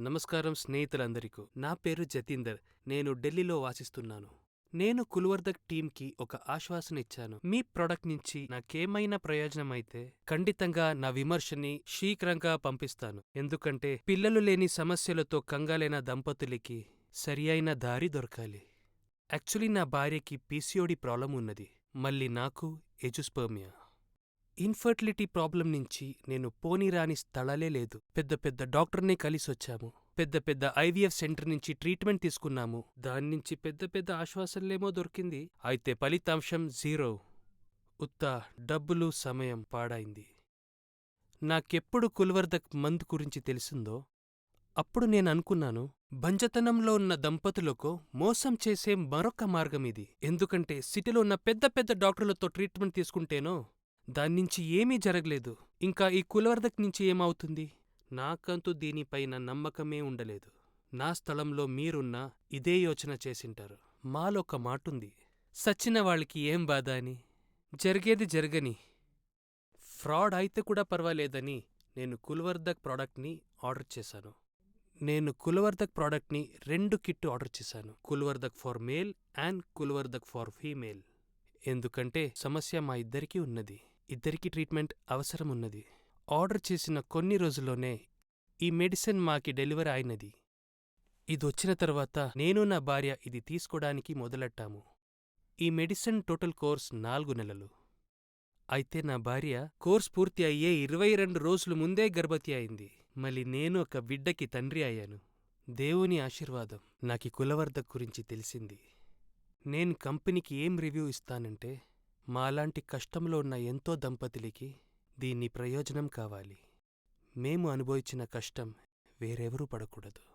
నమస్కారం స్నేహితులందరికీ. నా పేరు జతీందర్. నేను ఢిల్లీలో వాసిస్తున్నాను. నేను కుల్వర్ధక్ టీంకి ఒక ఆశ్వాసన ఇచ్చాను. మీ ప్రొడక్ట్ నుంచి నాకేమైనా ప్రయోజనం అయితే ఖండితంగా నా విమర్శని శీఘ్రంగా పంపిస్తాను. ఎందుకంటే పిల్లలు లేని సమస్యలతో కంగాలైన దంపతులకి సరి అయిన దారి దొరకాలి. యాక్చువల్లీ నా భార్యకి పీసీఓడి ప్రాబ్లం ఉన్నది. మళ్ళీ నాకు ఎజుస్పర్మియా. ఇన్ఫర్టిలిటీ ప్రాబ్లం నుంచి నేను పోనీరాని స్థలాలే లేదు. పెద్ద పెద్ద డాక్టర్నే కలిసొచ్చాము. పెద్ద పెద్ద ఐవీఎఫ్ సెంటర్ నుంచి ట్రీట్మెంట్ తీసుకున్నాము. దాని నుంచి పెద్ద పెద్ద ఆశ్వాసనలేమో దొరికింది. అయితే ఫలితాంశం జీరో. ఉత్త డబ్బులు సమయం పాడైంది. నాకెప్పుడు కుల్వర్ధక్ మంద్ గురించి తెలిసిందో అప్పుడు నేను అనుకున్నాను భంజతనంలో ఉన్న దంపతులకు మోసం చేసే మరొక మార్గం ఇది. ఎందుకంటే సిటీలో ఉన్న పెద్ద పెద్ద డాక్టర్లతో ట్రీట్మెంట్ తీసుకుంటేనో దాన్నించి ఏమీ జరగలేదు. ఇంకా ఈ కులవర్ధక్ నుంచి ఏమవుతుంది? నాకంతూ దీనిపైన నమ్మకమే ఉండలేదు. నా స్థలంలో మీరున్నా ఇదే యోచన చేసింటారు. మాలొక మాటుంది. సచ్చిన వాళ్ళకి ఏం బాధ అని? జరిగేది జరగని. ఫ్రాడ్ అయితే కూడా పర్వాలేదని నేను కుల్వర్ధక్ ప్రోడక్ట్ని ఆర్డర్ చేశాను. నేను కుల్వర్ధక్ ప్రోడక్ట్ని రెండు కిట్టు ఆర్డర్ చేశాను. Kulvardhak for male and Kulvardhak for female. ఎందుకంటే సమస్య మా ఇద్దరికీ ఉన్నది. ఇద్దరికీ ట్రీట్మెంట్ అవసరమున్నది. ఆర్డర్ చేసిన కొన్ని రోజుల్లోనే ఈ మెడిసిన్ మాకి డెలివరీ అయినది. ఇదొచ్చిన తర్వాత నేను నా భార్య ఇది తీసుకోడానికి మొదలెట్టాము. ఈ మెడిసిన్ టోటల్ కోర్స్ నాలుగు నెలలు. అయితే నా భార్య కోర్స్ పూర్తి అయ్యే ఇరవై రెండు రోజులు ముందే గర్భవతి అయింది. మళ్ళీ నేను ఒక బిడ్డకి తండ్రి అయ్యాను. దేవుని ఆశీర్వాదం నాకి కులవర్ధ గురించి తెలిసింది. నేను కంపెనీకి ఏం రివ్యూ ఇస్తానంటే మాలాంటి కష్టంలో ఉన్న ఎంతో దంపతులకి దీన్ని ప్రయోజనం కావాలి. మేము అనుభవించిన కష్టం వేరెవరూ పడకూడదు.